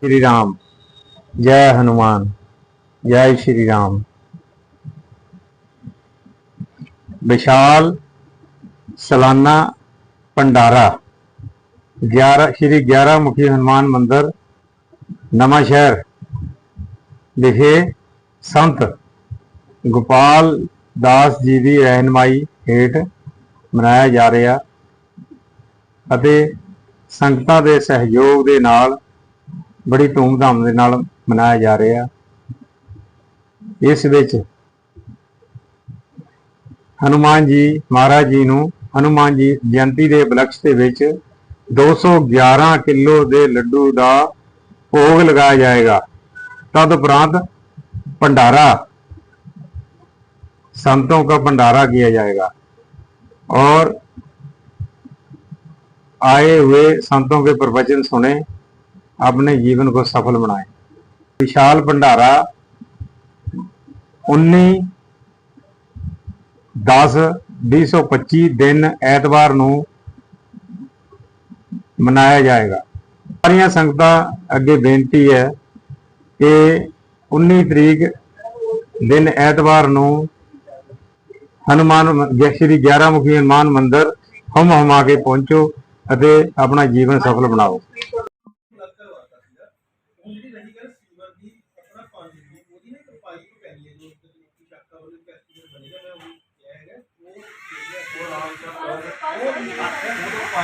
श्री राम जय हनुमान जय श्री राम विशाल सालाना भंडारा ग्यारह श्री ग्यारह मुखी हनुमान मंदिर नवा शहर ਵਿਖੇ ਸੰਤ ਗੋਪਾਲ ਦਾਸ ਜੀ ਦੀ ਰਹਿਨਮਾਈ ਹੇਠ ਮਨਾਇਆ ਜਾ ਰਿਹਾ ਅਤੇ ਸੰਗਤਾਂ ਦੇ ਸਹਿਯੋਗ ਦੇ ਨਾਲ ਬੜੀ ਧੂਮਧਾਮ ਦੇ ਨਾਲ ਮਨਾਇਆ ਜਾ ਰਿਹਾ ਇਸ ਵਿੱਚ ਹਨੂਮਾਨ ਜੀ ਮਹਾਰਾਜ ਜੀ ਨੂੰ ਹਨੂਮਾਨ ਜੀ ਜਯੰਤੀ ਦੇ ਉਪਲਕਸ਼ ਦੇ ਵਿੱਚ 211 ਕਿਲੋ ਦੇ ਲੱਡੂ ਦਾ ਭੋਗ ਲਗਾਇਆ ਜਾਏਗਾ तद उपरांत भंडारा संतों का भंडारा किया जाएगा और आए हुए संतों के प्रवचन सुने अपने जीवन को सफल बनाए विशाल भंडारा 19 10 2025 ਦਿਨ ਐਤਵਾਰ ਨੂੰ ਮਨਾਇਆ ਜਾਏਗਾ ਸਾਰੀਆਂ ਸੰਗਤਾਂ ਅੱਗੇ ਬੇਨਤੀ ਹੈ ਕਿ 19 ਤਰੀਕ ਦਿਨ ਐਤਵਾਰ ਨੂੰ ਹਨੂਮਾਨ ਮ- ਸ਼੍ਰੀ 11 ਮੁਖੀ ਹਨੂਮਾਨ ਮੰਦਿਰ ਹਮ ਹਮਾ ਕੇ ਪਹੁੰਚੋ ਅਤੇ ਆਪਣਾ ਜੀਵਨ ਸਫਲ ਬਣਾਓ ਉਹ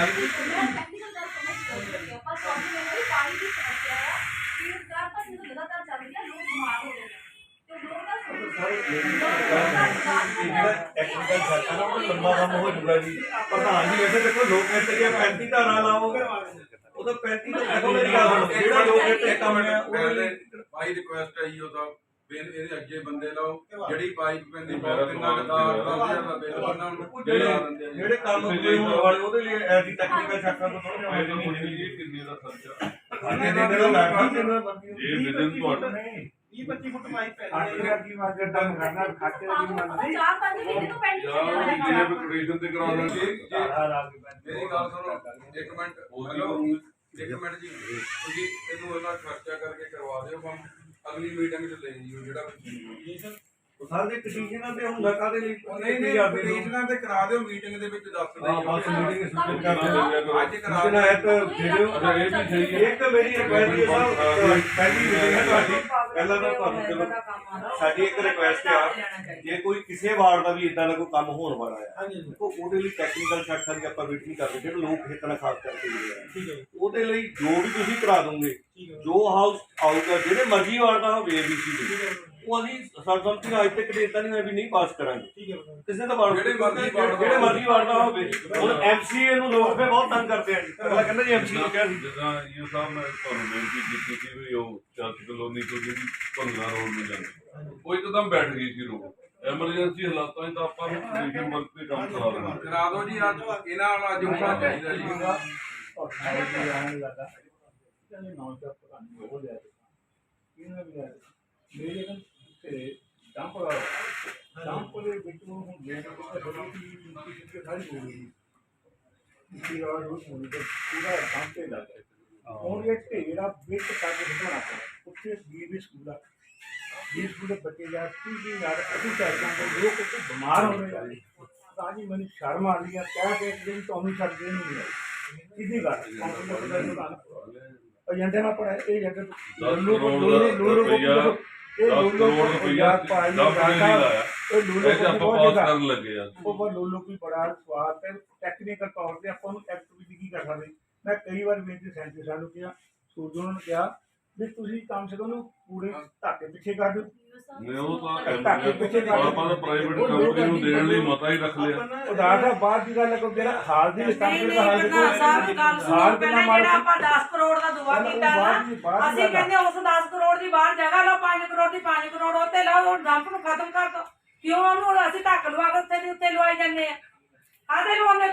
ਪਾਈਪ ਜਿਹੜਾ ਟੈਕਨੀਕਲ ਸੈਟ ਹੈ ਨਾ। ਉਹ ਲੰਬਾ ਕੰਮ ਹੋ। ਜੂਗਾ ਜੀ ਪ੍ਰਧਾਨ ਜੀ ਵੈਸੇ ਦੇਖੋ ਲੋਕ ਕਹਿੰਦੇ ਕਿ 35 ਧਾਰਾ ਲਾਓਗੇ ਉਹ ਤਾਂ 35 ਤਾਂ ਦੇਖੋ ਮੇਰੀ ਗੱਲ ਸੁਣੋ ਜਿਹੜਾ ਲੋਕ ਕਹਿੰਦੇ ਕੰਮ ਹੈ ਉਹਦੇ ਲਈ ਭਾਈ ਰਿਕੁਐਸਟ ਹੈ ਜੀ ਉਹਦਾ ਵੀ ਇਹਦੇ ਅੱਗੇ ਬੰਦੇ ਲਾਓ ਜਿਹੜੀ ਪਾਈਪ ਪੈਂਦੀ ਬਹੁਤ ਕਿੰਨਾ ਕਦਾਰ ਦਾ ਬਿੱਲ ਬਣਨਾ ਉਹ ਜਿਹੜੇ ਜਿਹੜੇ ਕੰਮ ਹੋਏ ਹੋਣ ਵਾਲੇ ਉਹਦੇ ਲਈ ਐਸੀ ਟੈਕਨੀਕਲ ਸ਼ਾਖਾ ਤੋਂ ਥੋੜਾ ਜਿਹਾ ਮੈਨੂੰ ਨਹੀਂ ਜੀ ਕਿੰਨੇ ਦਾ ਖਰਚਾ ਦਿਨ ਦਾ ਲੱਗਦਾ ਕਿੰਨੇ ਦਾ ਬਣਦੀ ਇਹ ਬਿਜ਼ਨਸ ਤੁਹਾਡਾ 20 25 ਫੁੱਟ ਪਾਈਪ ਪੈਣੀ ਅੱਠ ਹਜ਼ਾਰ ਦੀ ਵਾਰ ਜਦ ਤੱਕ ਕਰਨਾ ਖਾਤੇ ਦੀ ਮੰਨਦੀ ਜਾਂ ਜਿਹਨੇ ਵਿਕਟੇਸ਼ਨ ਤੇ ਕਰਾ ਦੇਣਗੇ ਮੇਰੀ ਗੱਲ ਸੁਣੋ ਇੱਕ ਮਿੰਟ ਹੈਲੋ? ਇੱਕ ਮਿੰਟ ਜੀ। ਤੁਸੀਂ ਇਹਨੂੰ ਇਹਦਾ ਖਰਚਾ ਕਰਕੇ ਕਰਵਾ ਦਿਓ ਕੰਮ। ਅਗਲੀ ਮੀਟਿੰਗ 'ਚ ਲੈ ਜਿਓ ਜਿਹੜਾ ਵੀ ਉਹ ਸਾਰੇ ਪਟੀਸ਼ਨਾਂ ਤੇ ਹੁੰਦਾ ਕਾਦੇ ਲਈ ਨਹੀਂ ਨਹੀਂ ਪਟੀਸ਼ਨਾਂ ਤੇ ਕਰਾ ਦਿਓ ਮੀਟਿੰਗ ਦੇ ਵਿੱਚ ਦੱਸ ਹਾਂ ਬਸ ਦਿਓ ਮੀਟਿੰਗ ਸੂਚਿਤ ਕਰ ਦਿਓ। ਅੱਜ ਕਰਾ ਦਿਓ। ਇੱਕ ਵੀਡੀਓ ਅੱਛਾ, ਇਹ ਵੀ ਸਹੀ ਹੈ। ਇੱਕ ਮੇਰੀ ਰਿਕੁਐਸਟ ਹੈ ਸਾਹਿਬ ਪਹਿਲੀ ਮੀਟਿੰਗ ਹੈ ਤੁਹਾਡੀ। ਪਹਿਲਾਂ ਤਾਂ ਤੁਹਾਨੂੰ ਚਲੋ ਸਾਡੀ ਇੱਕ ਰਿਕੁਐਸਟ ਆ ਜੇ ਕੋਈ ਕਿਸੇ ਵਾਰ ਦਾ ਵੀ ਇਦਾਂ ਦਾ ਕੋਈ ਕੰਮ ਹੋਣ ਵਾਲਾ ਹੈ ਉਹ ਉਹਦੇ ਲਈ ਟੈਕਨੀਕਲ ਸ਼ਾਖਾ ਦੀ ਆਪਾਂ ਵੇਟ ਨਹੀਂ ਕਰਦੇ ਜਿਹੜੇ ਲੋਕ ਹਿੱਤਣਾ ਖਾਸ ਕਰਕੇ ਜਿਹੜੇ ਆ। ਠੀਕ ਹੈ ਉਹਦੇ ਲਈ ਜੋ ਵੀ ਤੁਸੀਂ ਕਰਾ ਦੋਗੇ ਜੋ ਹਾਊਸ ਆਊਗਾ ਜਿਹੜੇ ਮਰਜ਼ੀ ਵਾਰ ਦਾ ਹੋਵੇ ਏਬੀਸੀ ਦੇ ਉਹ ਅਸੀਂ ਸਰਬਸੰਮਤੀ ਨਾਲ ਅੱਜ ਤੱਕ ਕਦੇ ਏਦਾਂ ਨਹੀਂ ਹੋਇਆ ਵੀ ਨਹੀਂ ਪਾਸ ਕਰਾਂਗੇ। ਠੀਕ ਹੈ ਕਿਸੇ ਦਾ ਵਾਰ ਜਿਹੜੇ ਮਰਜ਼ੀ ਵਾਰ ਦਾ ਜਿਹੜੇ ਮਰਜ਼ੀ ਵਾਰ ਦਾ ਹੋਵੇ। ਹੁਣ ਐਮਸੀਏ ਨੂੰ ਲੋਕ ਫੇ ਬਹੁਤ ਤੰਗ ਕਰਦੇ ਆ ਜੀ। ਅਗਲਾ ਕਹਿੰਦਾ ਜੀ ਐਮਸੀਏ ਨੂੰ ਕਿਹਾ ਸੀ। ਜਿੱਦਾਂ ਇਹ ਸਾਹਿਬ ਮੈਂ ਤੁਹਾਨੂੰ ਬੇਨਤੀ ਕੀਤੀ ਸੀ ਵੀ ਉਹ ਚੱਕ ਕਲੋਨੀ ਤੋਂ ਜਿਹੜੀ ਭੰਗਲਾ ਰੋਡ ਨੂੰ ਜਾਂਦੀ ਉਹ ਇੱਕਦਮ ਬੈਠ ਗਈ ਸੀ ਰੋਡ। ਐਮਰਜੈਂਸੀ ਹਾਲਾਤਾਂ 'ਚ ਤਾਂ ਆਪਾਂ ਨੂੰ ਪੋਲੀਸ਼ਨ ਵਰਕ ਤੇ ਕੰਮ ਕਰਾ ਦੇਣਾ ਕਰਾ ਦਿਓ ਜੀ ਅੱਜ। ਇਹਨਾਂ ਨਾਲ ਅੱਜ ਹੋਣਾ ਚਾਹੀਦਾ ਜੀ। ਡੰਪ ਦੇ ਵਿੱਚ ਨੂੰ ਹੁਣ ਜੇ ਤਾਂ ਬੜੀ ਦੀ ਸਾਰੀ ਹੋ ਗਈ ਇਸੀ ਵਾਰ ਉਹ ਹੋਣੀ ਤੇ ਪੂਰਾ ਡੰਪ ਤੇ ਲੱਗ ਗਿਆ ਹੁਣ ਇਹ ਢੇੜਾ ਵਿੱਚ ਤੱਕ ਵਧਾਉਣਾ ਪਿਆ ਉੱਥੇ ਵੀ ਸਕੂਲ ਆ ਵੀ ਸਕੂਲ ਦੇ ਬੱਚੇ ਜਾ ਕੀ ਵੀ ਯਾਰ ਅਸੀਂ ਚਾਹਤਾਂ ਕਿ ਲੋਕ ਇੱਥੇ ਬਿਮਾਰ ਹੋ ਰਹੇ ਆ ਤਾਂ ਜੀ ਮੈਨੂੰ ਸ਼ਰਮ ਆ ਰਹੀ ਆ ਕਹਿ ਕੇ ਕਿ ਤੁਹਾਨੂੰ ਛੱਡ ਦੇ ਨਹੀਂ ਆਈ ਸਿੱਧੀ ਗੱਲ ਏਜੰਟੇ ਨਾਲ ਪੜਾ ਇਹ ਏਜੰਟ ਲੋਕ ਲੋਕ ਲੋਕ ਲੋਕ ਇਹ ਲੋਕ ਕਰੋੜ ਰੁਪਈਆ ਪਾਈ ਦਸ ਨਹੀਂ ਲਾਇਆ। ਇਹ ਲੋਕ ਐਸੇ ਆਪਾਂ ਬਹੁਤ ਪਾਸ ਕਰਨ ਲੱਗੇ ਆ। ਉਹ ਪਰ ਲੋਲੋ ਕੀ ਬੜਾ ਸਵਾਦ ਹੈ ਟੈਕਨੀਕਲ ਤੌਰ ਤੇ ਆਪਾਂ ਨੂੰ ਐਕਟੀਵਿਟੀ ਕੀ ਕਰ ਸਕਦੇ। ਮੈਂ ਕਈ ਵਾਰ ਸੈਂਟਰ ਸਾਹਿਬ ਨੂੰ ਕਿਹਾ ਸੂਰਜ ਨੂੰ ਕਿਹਾ ਵੀ ਤੁਸੀਂ ਕੰਮ ਸੇ ਕਮ ਨੂੰ ਪੂਰੇ ਧਾਕੇ ਪਿੱਛੇ ਕਰ ਦਿਓ। ਨੇ ਉਹ ਤਾਂ ਧੱਕੇ ਪਿੱਛੇ ਕਰ ਆਪਾਂ ਤਾਂ ਪ੍ਰਾਈਵੇਟ ਕੰਪਨੀ ਨੂੰ ਦੇਣ ਲਈ ਮਤਾ ਹੀ ਰੱਖ ਲਿਆ। ਉਦਾਸ ਦਾ ਬਾਅਦ ਦੀ ਗੱਲ ਕੋ ਜਿਹੜਾ ਹਾਲ ਦੀ ਨਹੀਂ ਨਹੀਂ ਦਾ ਹਾਲ ਬੰਨਾ ਸਾਹਿਬ ਗੱਲ ਸੁਣੋ ਹਾਲ ਪਹਿਲਾਂ ਕਿੰਨਾ ਜਿਹੜਾ ਆਪਾਂ 10 ਕਰੋੜ ਦਾ ਦੁਆ ਕੀਤਾ ਦੀ- ਨਾ ਦੀ ਅਸੀਂ। ਕਹਿੰਦੇ ਉਸ 10 ਕਰੋੜ ਦੀ ਬਾਹਰ ਜਗ੍ਹਾ ਲਓ 5 ਕਰੋੜ ਦੀ 5 ਕਰੋੜ ਉੱਤੇ ਲਾਓ ਉਹ ਡੰਪ ਨੂੰ ਖਤਮ ਕਰ ਦੋ। ਕਿਉਂ ਉਹਨੂੰ ਅਸੀਂ ਢੱਕ ਲਵਾ ਕੇ ਉੱਤੇ ਦੀ ਉੱਤੇ ਲਵਾਈ ਜਾਂਦੇ ਆ? ਆਦੇ ਲਵਾਉਂਦੇ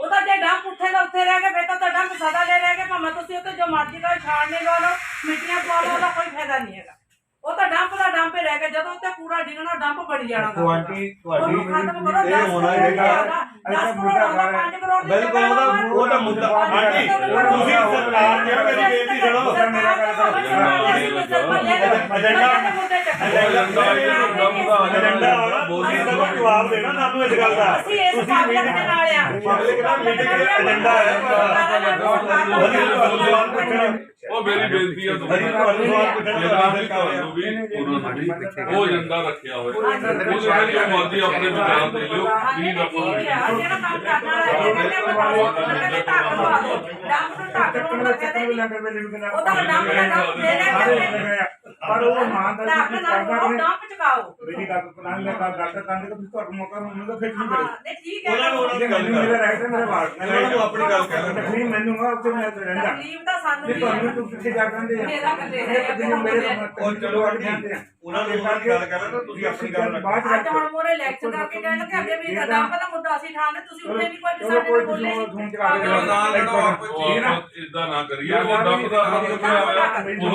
ਉਹ ਤਾਂ ਜੇ ਡੰਪ ਉੱਥੇ ਦਾ ਉੱਥੇ ਰਹਿ ਗਿਆ ਫਿਰ ਤਾਂ ਤੁਹਾਡਾ ਡੰਪ ਸਦਾ ਦੇ ਰਹਿ ਕੇ ਭਾਵੇਂ ਤੁਸੀਂ ਉੱਥੇ ਜੋ ਮਰਜ਼ੀ ਕਰੋ ਛਾੜਨੇ ਲਵਾ ਲਓ ਮਿੱਟੀਆਂ ਪਵਾ ਲਓ, ਉਹਦਾ ਕੋਈ ਫਾਇਦਾ ਨਹੀਂ ਹੈਗਾ। ਉਹ ਤਾਂ ਡੰਪ ਦਾ ਡੰਪ ਹੀ ਰਹਿ ਗਿਆ ਜਦੋਂ ਉੱਤੇ ਕੂੜਾ ਡਿੱਗਣਾ ਡੰਪ ਬਣ ਜਾਣਾ ਗਾ। ਕੁਆਂਟੀ ਤੁਹਾਡੀ ਉਹਨੂੰ ਖਤਮ ਕਰੋ ਇਹ 10 ਹੋਣਾ ਕਰੋੜ ਹੈਗਾ ਦਾ 10 ਕਰੋੜ ਦਾ 5 ਕਰੋੜ ਦੀ ਬਿਲਕੁਲ ਜਗ੍ਹਾ ਉਹਦਾ ਲਓ। ਉਹਦਾ ਮੁੱਦਾ ਹਾਂਜੀ ਤੁਸੀਂ ਸਰਕਾਰ ਜੇ ਮੇਰੀ ਬੇਨਤੀ ਸੁਣੋ ਏਜੰਡਾ ਆਉਣਾ ਤੁਸੀਂ ਸਭ ਜਵਾਬ ਦੇਣਾ ਸਾਨੂੰ ਇਸ ਗੱਲ ਦਾ ਅਸੀਂ ਇਸ ਕੰਮ ਕਰਨ ਨਾਲ ਆ ਪਬਲਿਕ ਦਾ ਮੀਟਿੰਗ ਏਜੰਡਾ ਹੈ ਸਵਾਲ ਪੁੱਛਣਾ ਉਹ ਮੇਰੀ ਬੇਨਤੀ ਆ ਤੁਹਾਨੂੰ ਦਾ ਜਿਹੜਾ ਤੁਹਾਨੂੰ ਵੀ ਉਹਨਾਂ ਨੂੰ ਉਹ ਏਜੰਡਾ ਰੱਖਿਆ ਹੋਇਆ। ਉਹਦੇ ਨਾਲ ਜੋ ਮਰਜ਼ੀ ਆਪਣੇ ਵਿਚਾਰ ਦੇ ਲਿਓ ਪਲੀਜ਼ ਆਪਾਂ ਜਿਹੜਾ ਕੰਮ ਕਰਨ ਵਾਲਾ ਹੈ ਕਹਿੰਦੇ ਆਪਾਂ ਕਹਿੰਦੇ ਧੱਕ ਲਵਾ ਦਿਓ ਡੰਪ ਨੂੰ ਧੱਕ ਨੂੰ ਤੇ ਕਹਿੰਦਾ ਉਹਦਾ ਡੰਪ ਦਾ ਡੰਪ ਦੇ ਕਰਦੇ ਪਰ ਉਹ ਕਰਦਾ ਉਹ ਨੇ ਡੰਪ ਚਕਾਓ ਮੇਰੀ ਗੱਲ ਤੁਸੀਂ ਹਾਂ ਕਰੇ ਨਹੀਂ ਠੀਕ ਹੈ ਉਹਨਾਂ ਨੂੰ ਉਹਨਾਂ ਦੀ ਗੱਲ ਕਰ। ਹੈ ਉਹਨਾਂ ਨੂੰ ਆਪਣੀ ਤਕਲੀਫ ਤਾਂ ਸਾਨੂੰ ਨਹੀਂ ਵੀ ਤੁਹਾਨੂੰ ਹੈ। ਤੂੰ ਕਿੱਥੇ ਜਾ ਕਰਦੇ ਆ। ਮੇਰਾ ਕੱਲੇ ਉਹ ਚਲੋ ਅੱਗੇ ਆ। ਉਹਨਾਂ ਨੂੰ ਉਹਨਾਂ ਦੀ ਗੱਲ ਕਰ ਰਹੇ ਤੁਸੀਂ ਆਪਣੀ ਗੱਲ ਰੱਖੋ। ਬਾਅਦ ਅੱਜ ਹੁਣ ਮੋਰੇ ਇਲੈਕਸ਼ਨ ਕਰਕੇ ਕਹਿਣ ਲੱਗੇ ਅੱਗੇ ਵੀ ਡੰਪ ਦਾ ਮੁੱਦਾ ਅਸੀਂ ਠਾਣੇ ਤੁਸੀਂ ਉੱਥੇ ਕੋਈ ਸਾਡੇ ਨਾਲ ਬੋਲੇ ਤੁਸੀਂ ਲੜੋ ਉਹ ਇਦਾਂ ਨਾ ਕਰੀਏ ਉਹ ਕਿਹਾ ਉਦੋਂ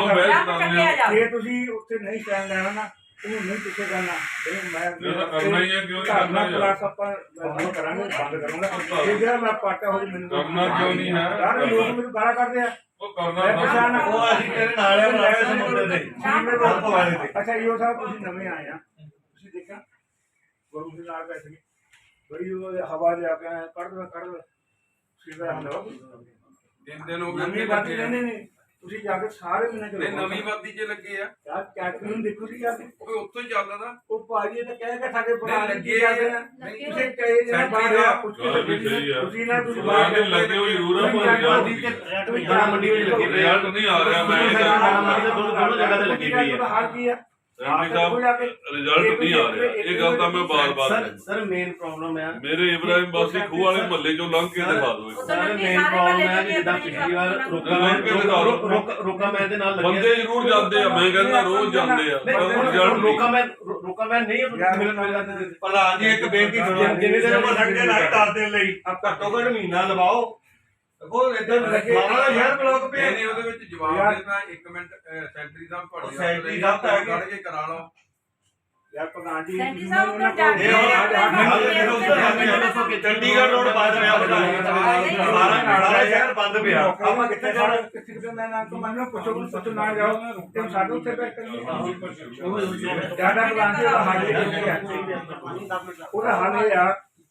ਬਹਿਸ ਤੁਸੀਂ ਉੱਥੇ ਨਹੀਂ ਸਟੈਂਡ ਲੈਣਾ ਨਾ ਉਹ ਨਹੀਂ ਪਿੱਛੇ ਕਰਨਾ। ਇਹ ਮੈਂ ਕਰਨਾ ਹੀ ਹੈ, ਕਿਉਂ ਨਹੀਂ? ਕਰਨਾ? ਕਲਾਸ ਆਪਾਂ ਬੰਦ ਕਰਾਂਗੇ ਬੰਦ ਕਰੂੰਗਾ। ਜੇ ਜਿਹੜਾ ਮੈਂ ਪਾਟਾ ਹੋ ਜੀ ਮੈਨੂੰ ਕਰਨਾ ਕਿਉਂ ਨਹੀਂ ਹੈ? ਯਾਰ ਲੋਕ ਮੈਨੂੰ ਗਾਲਾਂ ਕੱਢਦੇ ਆ। ਉਹ ਕਰਨਾ ਉਹ ਅਸੀਂ ਤੇਰੇ ਨਾਲ ਆ ਬਣਾਇਆ ਇਸ ਮੁੱਦੇ ਤੇ ਹੱਥ ਵਾਲੇ ਤੇ ਅੱਛਾ ਇਹੋ ਸਾਹਿਬ ਤੁਸੀਂ ਨਵੇਂ ਆਏ ਆ। ਤੁਸੀਂ ਦੇਖਿਆ? ਗੁਰੂ ਜੀ ਨਾਲ ਬੈਠ ਕੇ। ਬੜੀ ਉਹ ਹਵਾ ਦੇ ਆ ਕੇ ਕੱਢ ਦੋ ਕੱਢ ਦੋ। ਸਿੱਧਾ ਹਲੋ ਦਿਨ ਦਿਨ ਹੋ ਗਏ ਨਵੀਂ ਬਾਤੀ ਨਹੀਂ ਨਹੀਂ ਤੁਸੀਂ ਜਾ ਕੇ ਸਾਰੇ ਮਹੀਨੇ ਨਹੀਂ ਨਵੀਂ ਵਾਦੀ 'ਚ ਲੱਗੇ ਆ। ਯਾਰ ਕੈਟਰਿੰਗ ਦੇਖੋ ਜੀ ਯਾਰ। ਵੀ ਉੱਥੋਂ ਹੀ ਚੱਲਦਾ ਉਹ ਭਾਜੀ ਇਹ ਤਾਂ ਕਹਿ ਕੇ ਸਾਡੇ ਬਣਾ ਨਹੀਂ, ਲੱਗੇ ਆ। ਲੱਗੇ ਤੁਸੀਂ ਕਹੇ ਜਿਹੜਾ ਬਾਹਰ ਆ ਵੀ ਆ। ਤੁਸੀਂ ਨਾ ਤੁਸੀਂ ਬਾਹਰ ਦੇ ਲੱਗੇ ਹੋਏ ਜ਼ਰੂਰ ਆ ਪਰ ਰਿਜ਼ਲਟ ਤੁਸੀਂ ਗਾਣਾ ਮੰਡੀ ਵਿੱਚ ਲੱਗੇ ਆ। ਰਿਜ਼ਲਟ ਨਹੀਂ ਆ ਰਿਹਾ ਮੈਂ ਦੇ ਦੋਨੋਂ ਜਗ੍ਹਾ ਤੇ ਲੱਗੀ ਪਈ ਹੈ ਹਾਲ ਕੀ ਹੈ ਐਮਪੀ ਸਾਹਿਬ ਰਿਜ਼ਲਟ ਨਹੀਂ ਆ ਰਿਹਾ। ਇਹ ਗੱਲ ਤਾਂ ਮੈਂ ਬਾਰ-ਬਾਰ ਸਰ ਸਰ ਮੇਨ ਪ੍ਰੋਬਲਮ ਹੈ ਮੇਰੇ ਇਬਰਾਹਿਮ ਬਾਸੀ ਖੂਹ ਵਾਲੇ ਮਹੱਲੇ ਚੋਂ ਲੰਘ ਕੇ ਦਿਖਾ ਦਿਓ। ਸਰ ਮੇਨ ਪ੍ਰੋਬਲਮ ਹੈ ਜਿੱਦਾਂ ਪਿਛਲੀ ਵਾਰ ਰੋਕਾ ਮੈਂ ਰੋਕਾ- ਮੈਂ ਦੇ ਨਾਲ ਲੱਗਿਆ। ਬੰਦੇ ਜ਼ਰੂਰ ਜਾਂਦੇ ਆ ਮੈਂ ਕਹਿੰਦਾ ਰੋਜ਼ ਜਾਂਦੇ ਆ ਰਿਜ਼ਲਟ ਰੋਕਾ ਮੈਂ ਰੋਕਾ ਮੈਂ ਨਹੀਂ ਪ੍ਰਧਾਨ ਜੀ ਇੱਕ ਬੇਨਤੀ ਸੁਣੋ ਦਿਨ ਹੋ ਸਕਦੇ ਨਾ 10 ਦਿਨ ਲਈ। ਘੱਟੋ ਘੱਟ ਮਹੀਨਾ ਲਵਾਓ। ਦੇਖੋ ਇਦਾਂ ਸਾਰਾ ਸ਼ਹਿਰ ਬਲੌਕ ਪੇ ਨਹੀਂ ਉਹਦੇ ਵਿੱਚ ਜਵਾਬ ਦੇਣਾ ਇੱਕ ਮਿੰਟ ਅਹ, ਸੈਂਟਰੀ ਸਾਹਿਬ ਤੁਹਾਡੇ ਸੈਂਟਰੀ ਸਾਹਿਬ ਤਾਂ। ਕੱਢ ਕੇ ਕਰਾ ਲਓ। ਯਾਰ ਪ੍ਰਧਾਨ ਜੀ ਸੈਂਟੀ ਸਾਹਿਬ ਉੱਧਰ ਜਾ ਕੇ ਇਹ ਚੰਡੀਗੜ੍ਹ ਰੋਡ ਬੰਦ ਪਿਆ ਸਾਰਾ ਸਾਰਾ ਸ਼ਹਿਰ ਬੰਦ ਪਿਆ। ਆਪਾਂ ਕਿੱਥੇ ਜਾਣਾ? ਕਿੱਥੇ ਮੈਂ ਨਾ ਤੋਂ ਮੈਨੂੰ ਪੁੱਛੋ ਪੁੱਛੋ ਨਾ ਜਾਓ। ਤੇ ਸਾਡੇ ਉੱਤੇ ਬੈਠ ਕੇ ਜ਼ਿਆਦਾ ਪ੍ਰਧਾਨ ਜੀ ਦਾ ਹੱਲ ਇਹ ਹੈ। ਉਹਦਾ ਹੱਲ ਇਹ ਆ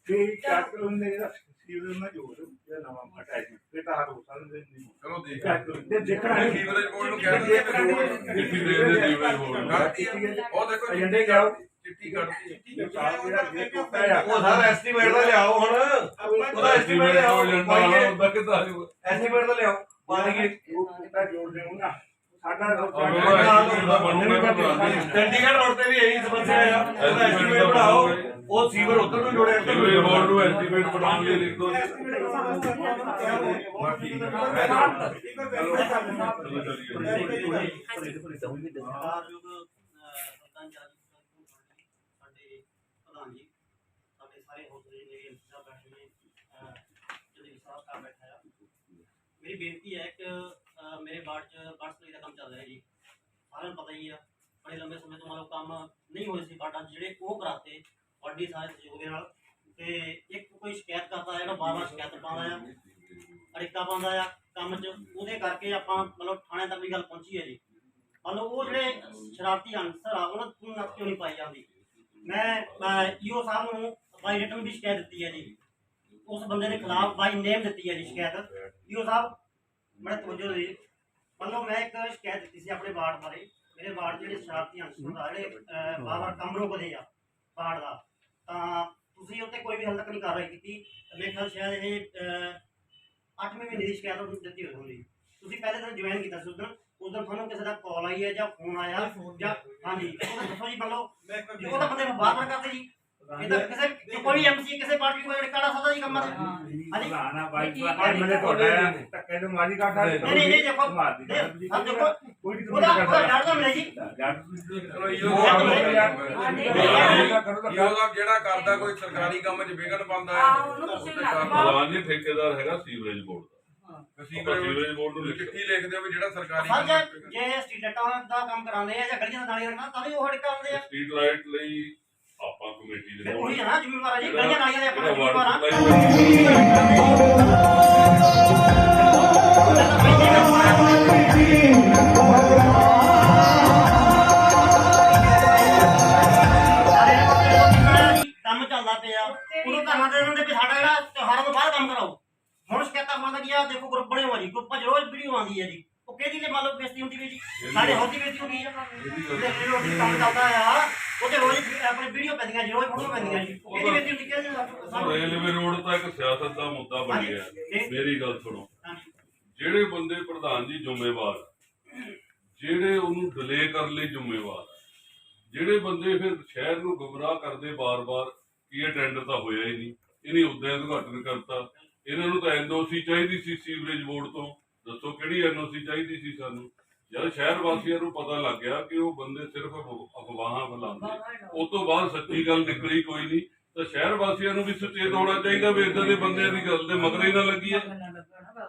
ਕਿ ਕੈਟਰਲ ਨੇ ਜਿਹੜਾ ਸੀਵਰ ਨਾਲ ਜੋੜ ਜਿਹੜਾ ਨਵਾਂ ਅਟੈਚਮੈਂਟ ਇਹ ਤਾਂ ਹੱਲ ਹੋ ਸਕਦਾ ਨਹੀਂ ਚਲੋ ਦੇਖ ਤੇ ਦੇਖਣਾ ਨਹੀਂ। ਸੀਵਰੇਜ ਬੋਰਡ ਨੂੰ ਕਹਿ ਦਿੰਦੇ ਵੀ ਜੋੜ ਚਿੱਠੀ ਦੇ ਦੇ ਜੀਵੇ ਹੋਣ ਕੱਢਤੀ ਆ। ਉਹ ਦੇਖੋ ਏਜੰਡੇ ਜਾਓ। ਚਿੱਠੀ ਕੱਢਤੀ ਉਹ ਸਾਰਾ ਐਸਟੀਮੇਟ ਦਾ ਲਿਆਓ ਹੁਣ। ਉਹਦਾ ਐਸਟੀਮੇਟ ਲਿਆਓ। ਪਾਈਏ ਉਹਦਾ ਕਿਦਾਂ ਐਸਟੀਮੇਟ ਦਾ ਲਿਆਓ। ਪਾਈਏ ਚੰਡੀਗੜ੍ਹ ਰੋਡ ਤੇ ਵੀ ਇਹੀ ਸਮੱਸਿਆ ਆ। ਉਹਦਾ ਐਸਟੀਮੇਟ ਬਣਾਓ। ਉਹ ਸੀਵਰ ਉਧਰ ਨੂੰ ਜੋੜਿਆ ਜਿਵੇਂ ਬੋਰਡ ਨੂੰ ਐਸਟੀਮੇਟ ਬਣਾਉਣ ਲਈ ਲਿਖ ਦੋ। ਸਾਡੇ ਪ੍ਰਧਾਨ ਜੀ ਸਾਡੇ ਸਾਰੇ ਹੌਸਲੇ ਮੇਰੇ ਨੇ ਬੇਨਤੀ ਹੈ ਕਿ ਮੇਰੇ ਵਾਰਡ 'ਚ ਬਾਰਸਲੀ ਦਾ ਕੰਮ ਚੱਲ ਰਿਹਾ ਜੀ। ਸਾਰਿਆਂ ਨੂੰ ਪਤਾ ਹੀ ਆ। ਬੜੇ ਲੰਬੇ ਸਮੇਂ ਤੋਂ ਮਤਲਬ ਕੰਮ ਨਹੀਂ ਹੋਏ ਸੀ ਵਾਰਡਾਂ 'ਚ ਜਿਹੜੇ ਉਹ ਕਰਾਤੇ ਵੱਡੀ ਸਾਰੇ ਸਹਿਯੋਗ ਦੇ ਨਾਲ। ਤੇ ਇੱਕ ਕੋਈ ਸ਼ਿਕਾਇਤ ਕਰਦਾ, ਜਿਹੜਾ ਬਾਰ-ਬਾਰ ਸ਼ਿਕਾਇਤ ਪਾਉਂਦਾ ਆ, ਅੜਿੱਕਾ ਪਾਉਂਦਾ ਆ ਕੰਮ 'ਚ, ਉਹਦੇ ਕਰਕੇ ਆਪਾਂ ਮਤਲਬ ਥਾਣੇ ਤੱਕ ਵੀ ਗੱਲ ਪਹੁੰਚੀ ਹੈ ਜੀ। ਮਤਲਬ ਉਹ ਜਿਹੜੇ ਸ਼ਰਾਰਤੀ ਅਨਸਰ ਆ, ਉਹਨਾਂ ਨੂੰ ਨੱਥ ਕਿਉਂ ਨਹੀਂ ਪਾਈ ਜਾਂਦੀ? ਮੈਂ ਈਓ ਸਾਹਿਬ ਨੂੰ ਬਾਈ ਰਿਟਨ ਵੀ ਸ਼ਿਕਾਇਤ ਦਿੱਤੀ ਹੈ ਜੀ। ਉਸ ਬੰਦੇ ਦੇ ਖਿਲਾਫ ਬਾਈ ਨੇਮ ਦਿੱਤੀ ਹੈ ਜੀ ਸ਼ਿਕਾਇਤ। ਈਓ ਸਾਹਿਬ, ਮੈਂ ਤਵੱਜੋ ਦੀ ਮਤਲਬ ਮੈਂ ਇੱਕ ਸ਼ਿਕਾਇਤ ਦਿੱਤੀ ਸੀ ਆਪਣੇ ਵਾਰਡ ਬਾਰੇ। ਮੇਰੇ ਵਾਰਡ ਜਿਹੜੇ ਸ਼ਰਾਰਤੀ ਅਨਸਰ ਆ, ਜਿਹੜੇ ਬਾਰ-ਬਾਰ ਕੰਮ ਰੋਕਦੇ ਆ, ਵਾਰਡ ਦਾ। ਤਾਂ ਤੁਸੀਂ ਉੱਤੇ ਕੋਈ ਵੀ ਹਾਲ ਤੱਕ ਨਹੀਂ ਕਾਰਵਾਈ ਕੀਤੀ। ਮੇਰੇ ਖਿਆਲ ਸ਼ਾਇਦ ਇਹ 8ਵੇਂ ਮਹੀਨੇ ਦੀ ਸ਼ਿਕਾਇਤ ਉਹਨੂੰ ਦਿੱਤੀ ਹੋਈ ਹੋਣੀ ਤੁਸੀਂ ਪਹਿਲੇ ਦਿਨ ਜੁਆਇਨ ਕੀਤਾ ਸੀ ਉਦੋਂ ਉਦੋਂ ਤੁਹਾਨੂੰ ਕਿਸੇ ਦਾ ਕਾਲ ਆਈ ਹੈ ਜਾਂ ਫੋਨ ਆਇਆ ਜਾਂ ਹਾਂਜੀ। ਉਹ ਦੱਸੋ ਜੀ ਮੰਨ ਲਓ। ਉਹ ਤਾਂ ਬੰਦੇ ਨੂੰ ਬਾਹਰ ਬਾਹਰ ਕਰਦੇ ਜੀ। ਇਹ ਤਾਂ ਕਿਸੇ ਕੋਈ ਐਮਸੀ ਕਿਸੇ ਪਾਰਟੀ ਕੋਈ ਕਾੜਾ ਸਕਦਾ ਜੀ ਕੰਮਾਂ ਤੇ? ਹਾਂਜੀ। ਨਾ ਬਾਈ ਬਾਈ ਮੈਨੇ ਤੁਹਾਡਾ ਧੱਕੇ ਨੂੰ ਮਾਰੀ ਕਾਟਾ ਨਹੀਂ ਨਹੀਂ ਨਹੀਂ ਦੇਖੋ ਮਾਰਦੀ ਦੇਖ, ਆਹ ਦੇਖੋ ਕੋਈ ਨਹੀਂ ਉਹਦਾ ਉਹਦਾ ਡਰ ਤਾਂ ਮਿਲੇ ਜੀ। ਚਲੋ ਇਹੋ ਉਹਦਾ ਜਿਹੜਾ ਕਰਦਾ ਕੋਈ ਸਰਕਾਰੀ ਕੰਮ 'ਚ ਵਿਘਨ ਪਾਉਂਦਾ ਹੈ। ਉਹਨੂੰ ਤੁਸੀਂ ਉਹਦੇ ਲੱਗ ਕਾਰਨ ਪਾਓ। ਪ੍ਰਧਾਨ ਜੀ ਠੇਕੇਦਾਰ ਹੈਗਾ ਸੀਵਰੇਜ ਬੋਰਡ ਦਾ। ਸੀਵਰੇਜ ਬੋਰਡ ਨੂੰ ਚਿੱਠੀ ਲਿਖਦੇ ਹੋ ਵੀ ਜਿਹੜਾ ਸਰਕਾਰੀ ਜੇ ਸਟ੍ਰੀਟਾਂ ਦਾ ਕੰਮ ਕਰਾਉਂਦੇ ਆ ਜਾਂ ਗਲੀਆਂ ਦਾ ਨਾਲੀਆਂ ਰੱਖਣਾ ਤਾਂ ਵੀ ਉਹ ਹੜਕਾ ਆਉਂਦੇ ਆ। ਸਟਰੀਟ ਲਾਈਟ ਲਈ ਆਪਾਂ ਕਮੇਟੀ ਦੇ ਫਿਰ ਉਹੀ ਹੈ ਨਾ ਜ਼ਿੰਮੇਵਾਰ ਆ ਜੀ ਗਲੀਆਂ ਨਾਲੀਆਂ ਦੇ ਆਪਣਾ ਜਿਹੜਾ ਜ਼ਿੰਮੇਵਾਰ ਵਾਟਰ ਆ। ਕੰਮ ਚੱਲਦਾ ਪਿਆ। ਉਦੋਂ ਧਰਨਾ ਦੇ ਦਿੰਦੇ ਵੀ ਸਾਡਾ ਜਿਹੜਾ ਤਿਉਹਾਰਾਂ ਤੋਂ ਬਾਅਦ ਕੰਮ ਕਰਾਓ ਹੁਣ ਸ਼ਿਕਾਇਤਾਂ ਮੰਨ ਗਿਆ ਦੇਖੋ ਗਰੁੱਪ ਬਣੇ ਹੋਏ ਜੀ ਗਰੁੱਪਾਂ 'ਚ ਰੋਜ਼ ਵੀਡੀਓ ਆਉਂਦੀ ਹੈ ਜੀ। ਉਹ ਕਿਹਦੀ ਲਈ ਮੰਨ ਲਓ ਬੇਇੱਜ਼ਤੀ ਹੁੰਦੀ ਵੀ ਜੀ? ਸਾਡੇ ਹੋਰ ਦੀ ਬੇਇੱਜ਼ਤੀ ਹੁੰਦੀ ਹੈ। ਜਿਹੜੇ ਰੋਟੀ ਕੰਮ ਚੱਲਦਾ ਆ। ਉਹਦੇ ਰੋਜ਼ ਆਪਣੇ ਵੀਡੀਓ ਪੈਂਦੀਆਂ ਜੀ ਰੋਜ਼ ਫੋਟੋ ਪੈਂਦੀਆਂ ਜੀ। ਉਹ ਕਿਹਦੀ ਬੇਇੱਜ਼ਤੀ ਹੁੰਦੀ ਕਿਹਦੀ ਰੇਲਵੇ ਰੋਡ ਤਾਂ ਇੱਕ ਸਿਆਸਤ ਦਾ ਮੁੱਦਾ ਬਣ ਗਿਆ। ਮੇਰੀ ਗੱਲ ਸੁਣੋ। ਜਿਹੜੇ ਬੰਦੇ ਪ੍ਰਧਾਨ ਜੀ ਜ਼ਿੰਮੇਵਾਰ ਜਿਹੜੇ ਉਹਨੂੰ ਡਿਲੇ ਕਰਨ ਲਈ ਜ਼ਿੰਮੇਵਾਰ ਜਿਹੜੇ ਬੰਦੇ ਫਿਰ ਸ਼ਹਿਰ ਨੂੰ ਗੁੰਮਰਾਹ ਕਰਦੇ ਬਾਰ-ਬਾਰ ਕਿ ਇਹ ਟੈਂਡਰ ਤਾਂ ਹੋਇਆ ਹੀ ਨਹੀਂ। ਇਹਨੇ ਉਦਾਂ ਉਦਘਾਟਨ ਕਰਤਾ। ਇਹਨਾਂ ਨੂੰ ਤਾਂ ਐਨਓਸੀ ਚਾਹੀਦੀ ਸੀ ਸੀਵਰੇਜ ਬੋਰਡ ਤੋਂ। ਦੱਸੋ ਕਿਹੜੀ ਐਨਓਸੀ ਚਾਹੀਦੀ ਸੀ ਸਾਨੂੰ? ਜਦ ਸ਼ਹਿਰ ਵਾਸੀਆਂ ਨੂੰ ਪਤਾ ਲੱਗ ਗਿਆ ਕਿ ਉਹ ਬੰਦੇ ਸਿਰਫ ਅਫ- ਅਫਵਾਹਾਂ ਫੈਲਾਉਂਦੇ। ਉਸ ਤੋਂ ਬਾਅਦ ਸੱਚੀ ਗੱਲ ਨਿਕਲੀ ਕੋਈ ਨਹੀਂ। ਤਾਂ ਸ਼ਹਿਰ ਵਾਸੀਆਂ ਨੂੰ ਵੀ ਸੁਚੇਤ ਹੋਣਾ ਚਾਹੀਦਾ ਵੀ ਇਦਾਂ ਦੇ ਬੰਦਿਆਂ ਦੀ ਗੱਲ ਤੇ ਮਗਰ ਹੀ ਨਾ ਲੱਗੀ ਹੈ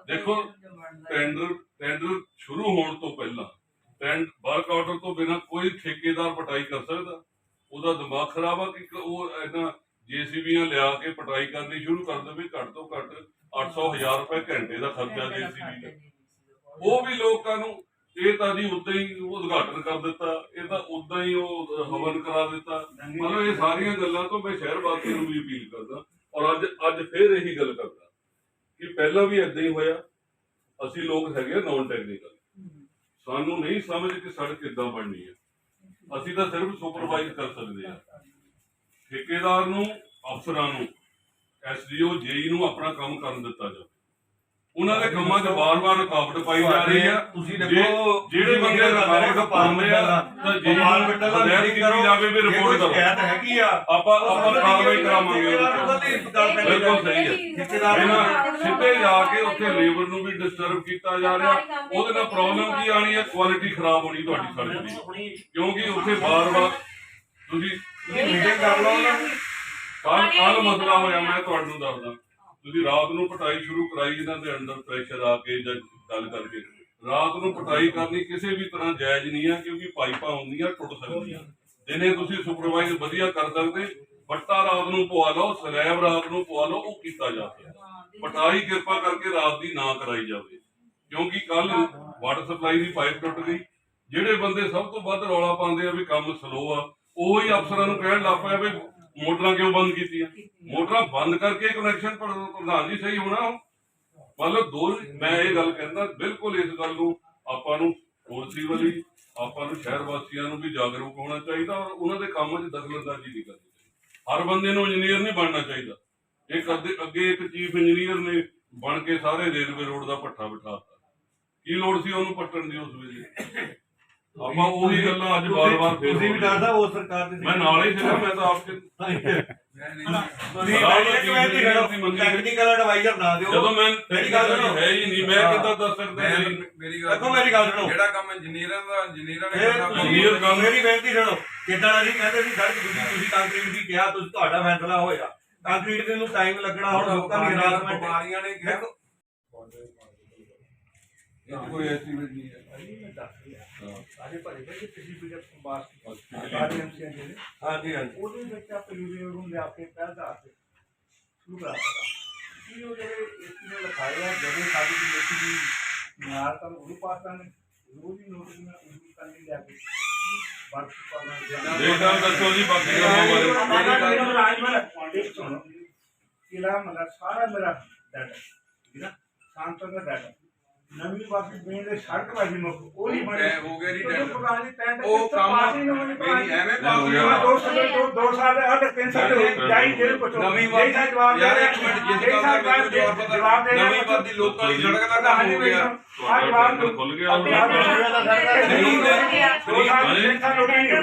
ਦੇਖੋ ਟੈਂਡਰ ਟੈਂਡਰ ਸ਼ੁਰੂ ਹੋਣ ਤੋਂ ਪਹਿਲਾਂ ਟੈਂਡ ਵਰਕ ਆਰਡਰ ਤੋਂ ਬਿਨਾ ਕੋਈ ਠੇਕੇਦਾਰ ਪਟਾਈ ਕਰ ਸਕਦਾ। ਉਹਦਾ ਦਿਮਾਗ ਖਰਾਬ ਆ ਕਿ ਉਹ ਇਹਨਾਂ ਜੀਸੀਬੀਆਂ ਲਿਆ ਕੇ ਪਟਾਈ ਕਰਨੀ ਸ਼ੁਰੂ ਕਰ ਦੇਵੇ ਘੱਟ ਤੋਂ 800 ਹਜ਼ਾਰ ਰੁਪਏ ਘੰਟੇ ਦਾ ਖਰਚਾ ਜੀਸੀਬੀ ਦਾ ਉਹ। ਵੀ ਲੋਕਾਂ ਨੂੰ ਇਹ ਤਾਂ ਜੀ ਉਦਾਂ ਹੀ ਉਦਘਾਟਨ ਕਰ ਦਿੱਤਾ ਇਹ ਤਾਂ ਉਦਾਂ ਹੀ ਉਹ ਹਵਨ ਕਰਾ ਦਿੱਤਾ। ਮਤਲਬ ਇਹ ਸਾਰੀਆਂ ਗੱਲਾਂ ਤੋਂ ਮੈਂ ਸ਼ਹਿਰ ਵਾਸੀਆਂ ਨੂੰ ਵੀ ਅਪੀਲ ਕਰਦਾ ਔਰ ਅੱਜ ਅੱਜ ਫੇਰ ਇਹੀ ਗੱਲ ਕਰਦਾ ਕਿ ਪਹਿਲਾਂ ਵੀ ਇਦਾਂ ਹੀ ਹੋਇਆ। ਅਸੀਂ ਲੋਕ ਹੈਗੇ ਨੌਨ ਟੈਕਨੀਕਲ ਸਾਨੂੰ ਨਹੀਂ ਸਮਝ ਕਿ ਸੜਕ ਕਿੱਦਾਂ ਬਣਨੀ ਹੈ। ਅਸੀਂ ਤਾਂ ਸਿਰਫ ਸੁਪਰਵਾਈਜ਼ ਕਰ ਸਕਦੇ ਹਾਂ। ਠੇਕੇਦਾਰ ਨੂੰ ਅਫਸਰਾਂ ਨੂੰ ਐਸਡੀਓ ਜੇਈ ਨੂੰ ਆਪਣਾ ਕੰਮ ਕਰਨ ਦਿੱਤਾ ਜਾਵੇ। ਉਹਨਾਂ ਦੇ ਕੰਮਾਂ 'ਚ ਵਾਰ-ਵਾਰ ਰੁਕਾਵਟ ਪਾਈ ਜਾ ਰਹੀ ਆ ਤੁਸੀਂ ਜੇ- ਦੇਖੋ ਜਿਹੜੇ ਬੰਦੇ ਰੁਕਾਵਟ ਪਾਉਂਦੇ ਆ ਤਾਂ ਗੋਪਾਲ ਬਿੱਟਾ ਦਾ ਕੀਤੀ ਕਰੋ। ਜਾਵੇ ਵੀ ਜੇ ਰਿਪੋਰਟ ਕਰੋ ਸ਼ਿਕਾਇਤ ਹੈਗੀ ਆ ਆਪਾਂ ਆਪਾਂ ਕਾਰਵਾਈ ਕਰਾਵਾਂਗੇ ਬਿਲਕੁਲ ਸਹੀ ਹੈ। ਠੇਕੇਦਾਰ ਸਿੱਧੇ ਜਾ ਕੇ ਉੱਥੇ ਲੇਬਰ ਨੂੰ ਵੀ ਡਿਸਟਰਬ ਕੀਤਾ ਜਾ ਰਿਹਾ। ਉਹਦੇ ਨਾਲ ਪ੍ਰੋਬਲਮ ਕੀ ਆਣੀ ਹੈ? ਕੁਆਲਿਟੀ ਖਰਾਬ ਹੋਣੀ ਤੁਹਾਡੀ ਸੜਕ ਦੀ। ਕਿਉਂਕਿ ਉੱਥੇ ਬਾਰ-ਬਾਰ ਤੁਸੀਂ ਮੀਟਿੰਗ ਕਰ ਲਓ ਨਾ। ਕੱਲ ਕੱਲ ਮਸਲਾ ਹੋਇਆ ਮੈਂ ਤੁਹਾਨੂੰ ਦੱਸਦਾ। ਤੁਸੀਂ ਰਾਤ ਨੂੰ ਪਟਾਈ ਸ਼ੁਰੂ ਕਰਾਈ ਇਹਨਾਂ ਦੇ ਅੰਡਰ ਪ੍ਰੈਸ਼ਰ ਆ ਕੇ ਜਾਂ ਗੱਲ ਕਰਕੇ। ਰਾਤ ਨੂੰ ਪਟਾਈ ਕਰਨੀ ਕਿਸੇ ਵੀ ਤਰ੍ਹਾਂ ਜਾਇਜ਼ ਨਹੀਂ ਹੈ ਕਿਉਂਕਿ ਪਾਈਪਾਂ ਹੁੰਦੀਆਂ ਟੁੱਟ ਸਕਦੀਆਂ। ਦਿਨੇ ਤੁਸੀਂ ਸੁਪਰਵਾਈਜ਼ ਵਧੀਆ ਕਰ ਸਕਦੇ ਬੱਟਾ ਰਾਤ ਨੂੰ ਪਵਾ ਲਓ ਸਲੈਬ ਰਾਤ ਨੂੰ ਪਵਾ ਲਓ ਉਹ ਕੀਤਾ ਜਾ ਸਕਦਾ ਪਟਾਈ ਕਿਰਪਾ ਕਰਕੇ ਰਾਤ ਦੀ ਨਾ ਕਰਾਈ ਜਾਵੇ। ਕਿਉਂਕਿ ਕੱਲ ਵਾਟਰ ਸਪਲਾਈ ਦੀ ਪਾਈਪ ਟੁੱਟ ਗਈ। ਜਿਹੜੇ ਬੰਦੇ ਸਭ ਤੋਂ ਵੱਧ ਰੌਲਾ ਪਾਉਂਦੇ ਆ ਵੀ ਕੰਮ ਸਲੋ ਆ ਉਹ ਹੀ ਅਫਸਰਾਂ ਨੂੰ ਕਹਿਣ ਲੱਗ ਪਿਆ ਵੀ ਮੋਟਰਾਂ ਕਿਉਂ ਬੰਦ ਕੀਤੀਆਂ? ਮੋਟਰਾਂ ਬੰਦ ਕਰਕੇ ਕਨੈਕਸ਼ਨ ਪ੍ਰਧਾਨ ਜੀ ਸਹੀ ਹੋਣਾ ਮਤਲਬ ਦੋ ਮੈਂ ਇਹ ਗੱਲ ਕਹਿੰਦਾ ਬਿਲਕੁਲ ਇਸ ਗੱਲ ਨੂੰ ਆਪਾਂ ਨੂੰ ਫੋਰਸੀ ਵਾਲੀ ਆਪਾਂ ਨੂੰ ਸ਼ਹਿਰ ਵਾਸੀਆਂ ਨੂੰ ਵੀ ਜਾਗਰੂਕ ਹੋਣਾ ਚਾਹੀਦਾ ਔਰ ਉਹਨਾਂ ਦੇ ਕੰਮ 'ਚ ਦਖਲਅੰਦਾਜ਼ੀ ਨਹੀਂ ਕਰਨੀ ਚਾਹੀਦੀ। ਹਰ ਬੰਦੇ ਨੂੰ ਇੰਜੀਨੀਅਰ ਨਹੀਂ ਬਣਨਾ ਚਾਹੀਦਾ। ਇਹ ਕਦੇ ਅੱਗੇ ਇੱਕ ਚੀਫ ਇੰਜੀਨੀਅਰ ਨੇ ਬਣ ਕੇ ਸਾਰੇ ਰੇਲਵੇ ਰੋਡ ਦਾ ਪੱਠਾ ਬਿਠਾਤਾ ਕੀ ਲੋੜ ਸੀ ਉਹਨੂੰ ਪੱਟਣ ਦੀ ਉਸ ਵੇਲੇ? ਆਪਾਂ ਉਹੀ ਗੱਲਾਂ ਅੱਜ ਵਾਰ-ਵਾਰ ਫੇਰ ਤੁਸੀਂ ਵੀ ਡਰਦਾ ਉਹ ਸਰਕਾਰ ਦੇ ਮੈਂ ਨਾਲ ਹੀ ਸੀਗਾ ਮੈਂ ਤਾਂ ਆਪ ਕੇ ਟੈਕਨੀਕਲ ਐਡਵਾਈਜ਼ਰ ਨਾ ਦਿਓ। ਜਦੋਂ ਮੈਂ ਮੇਰੀ ਗੱਲ ਸੁਣੋ। ਹੈ ਹੀ ਨਹੀਂ ਮੈਂ ਕਿੱਦਾਂ ਦੱਸ ਸਕਦਾ ਮੇਰੀ ਗੱਲ ਦੇਖੋ ਮੇਰੀ ਗੱਲ ਸੁਣੋ। ਜਿਹੜਾ ਕੰਮ ਇੰਜੀਨੀਅਰਾਂ ਦਾ ਇੰਜੀਨੀਅਰਾਂ ਨੇ ਕਰਨਾ engineer ਤੁਸੀਂ ਮੇਰੀ ਬੇਨਤੀ ਸੁਣੋ। ਕਿੱਦਾਂ ਅਸੀਂ ਕਹਿੰਦੇ ਸੀ ਸੜਕ ਤੁਸੀਂ ਤੁਸੀਂ ਕੰਕਰੀਟ ਦੀ ਕਿਹਾ ਤੁਸੀਂ ਤੁਹਾਡਾ ਫੈਸਲਾ ਹੋਇਆ। ਕੰਕਰੀਟ ਦੇ ਨੂੰ ਟਾਈਮ ਲੱਗਣਾ ਹੁਣ ਲੋਕਾਂ ਦੀ ਹਰਾਸਮੈਂਟ ਬਿਮਾਰੀਆਂ ਨੇ ਕਿਹਾ। ਕੋਈ ਐਸਟੀਮੇਟ ਨਹੀਂ ਹੈ। ਸਾਰੇ ਭਰੇ ਗਏ ਕਿਸੇ ਵੀ ਜਬ ਬਾਸ ਸਾਰੇ ਐਮਸੀ ਜਿਹੜੇ ਹਾਂਜੀ ਹਾਂਜੀ। ਉਹਦੇ ਵਿੱਚ ਆਪਾਂ ਰਿਵਿਊ ਨੂੰ ਲਿਆ ਕੇ ਪਹਿਲਾ ਆ ਕੇ ਸ਼ੁਰੂ ਕਰਾ ਦਿੱਤਾ। ਕੀ ਉਹ ਜਿਹੜੇ ਇਸ ਨੇ ਲਿਖਾਇਆ ਜਦੋਂ ਸਾਡੀ ਕਮੇਟੀ ਦੀ ਮਿਆਰ ਤਾਂ ਉਹ ਪਾਸ ਕਰਨ। ਰੋਜ਼ ਹੀ ਨੋਟਿਸ ਨਾਲ ਉਹ ਕਰਨੀ ਲਿਆ ਕੇ। ਵਰਕ ਕਰਨਾ ਦੇਖਦਾ ਦੱਸੋ ਜੀ ਬਾਕੀ ਸੁਣੋ। ਕਿਲਾ ਮਤਲਬ ਸਾਰਾ ਮੇਰਾ ਡਾਟਾ ਠੀਕ ਹੈ ਸਾਂਸਦ ਦਾ ਡਾਟਾ ਨਵੀਂ ਬਾਕੀ ਮੇਨ ਦੇ ਸੜਕ ਵਾਲੀ ਮੁੱਖ ਉਹ ਨਹੀਂ ਬਣੀ ਤੈਅ ਹੋ ਗਿਆ ਜੀ ਉਹ ਟੈਂਡਰ। ਪੁਰਾਣੀ ਟੈਂਡਰ ਉਹ ਕਿੱਥੋਂ ਕੰਮ ਪਾਸ ਹੀ ਨਹੀਂ ਹੋਣੀ ਮੇਰੀ ਐਵੇਂ ਹੋ ਪਾਸ ਗਿਆ। ਹੋਇਆ ਦੋ ਸਾਲ ਦੋ ਦੋ ਸਾਲ ਅੱਧ ਤਿੰਨ ਸਾਲ ਹੋ ਗਏ ਜਾਈ ਜਿਹੜੇ ਪੁੱਛੋ। ਨਵੀਂ ਵਾਰ ਜੈ ਸਾਹਿਬ ਜਵਾਬ ਦੇ ਯਾਰ ਰਹੇ ਇੱਕ ਮਿੰਟ ਜਿਸ ਗੱਲ ਦਾ ਮੈਨੂੰ ਜਵਾਬ ਪਤਾ ਜਵਾਬ ਦੇ ਰਹੇ ਨਵੀਂ ਵਾਰ ਦੀ ਲੋਕਾਂ ਦੀ ਸੜਕ ਦਾ ਕੰਮ ਹੋ ਗਿਆ। ਜਵਾਬ ਟੈਂਡਰ ਖੁੱਲ ਗਿਆ ਦੋ ਸਾਲ ਤਿੰਨ ਸਾਲ ਹੋ ਗਏ